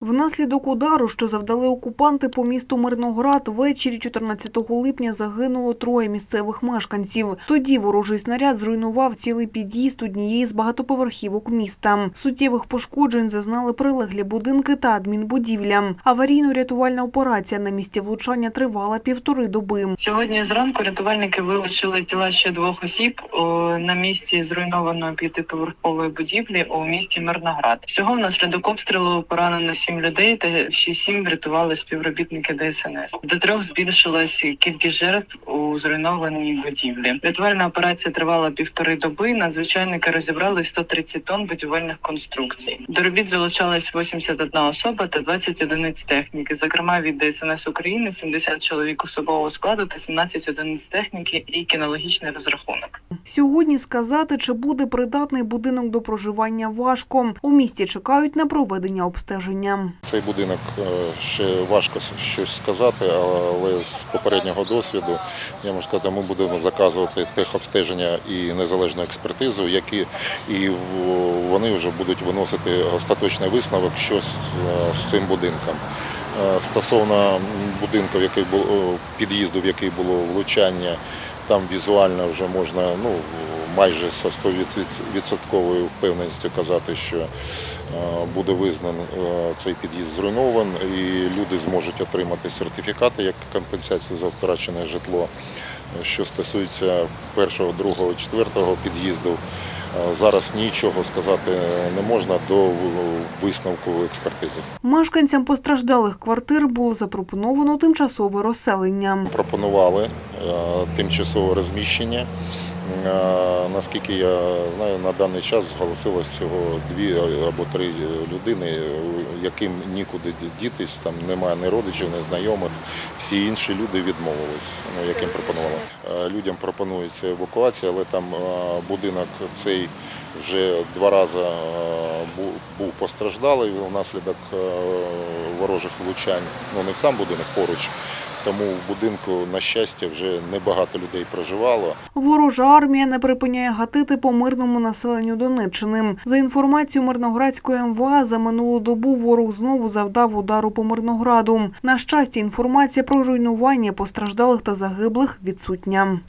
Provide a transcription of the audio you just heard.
Внаслідок удару, що завдали окупанти по місту Мирноград, ввечері 14 липня загинуло троє місцевих мешканців. Тоді ворожий снаряд зруйнував цілий під'їзд однієї з багатоповерхівок міста. Суттєвих пошкоджень зазнали прилеглі будинки та адмінбудівля. Аварійно-рятувальна операція на місці влучання тривала півтори доби. Сьогодні зранку рятувальники вилучили тіла ще двох осіб на місці зруйнованої п'ятиповерхової будівлі у місті Мирноград. Всього внаслідок обстрілу поранено сім людей, та ще сім врятували співробітники ДСНС. До трьох збільшилась кількість жертв у зруйнованій будівлі. Рятувальна операція тривала півтори доби. Надзвичайники розібрали 130 тонн будівельних конструкцій. До робіт залучалась 81 особа та 20 одиниць техніки, зокрема від ДСНС України 70 чоловік особового складу та 17 одиниць техніки і кінологічний розрахунок. Сьогодні сказати, чи буде придатний будинок до проживання важко. У місті чекають на проведення обстеження. Цей будинок е, ще важко щось сказати, але з попереднього досвіду я можу сказати, ми будемо заказувати техобстеження і незалежну експертизу, які і вони вже будуть виносити остаточний висновок, що з, е, цим будинком. Е, Стосовно будинку, в який було під'їзду, в який було влучання, там візуально вже можна ну майже со 100% впевненістю казати, що е, буде визнан е, цей під'їзд зруйнований і люди зможуть отримати сертифікати як компенсацію за втрачене житло. Що стосується першого, другого, четвертого під'їзду, е, зараз нічого сказати не можна до висновку експертизи. Мешканцям постраждалих квартир було запропоновано тимчасове розселення. Пропонували е, тимчасове розміщення. Наскільки я знаю, на даний час зголосилось всього дві або три людини, яким нікуди дітись, там немає ні родичів, ні знайомих. Всі інші люди відмовились, ну, яким пропонували. Е, Людям пропонується евакуація, але там е, будинок цей вже два рази е, був постраждалий внаслідок ворожих влучань. Ну не в сам будинок поруч. Тому в будинку, на щастя, вже небагато людей проживало. Ворожа армія не припиняє гатити по мирному населенню Донеччини. За інформацією Мирноградської МВА, за минулу добу ворог знову завдав удару по Мирнограду. На щастя, інформація про руйнування постраждалих та загиблих відсутня.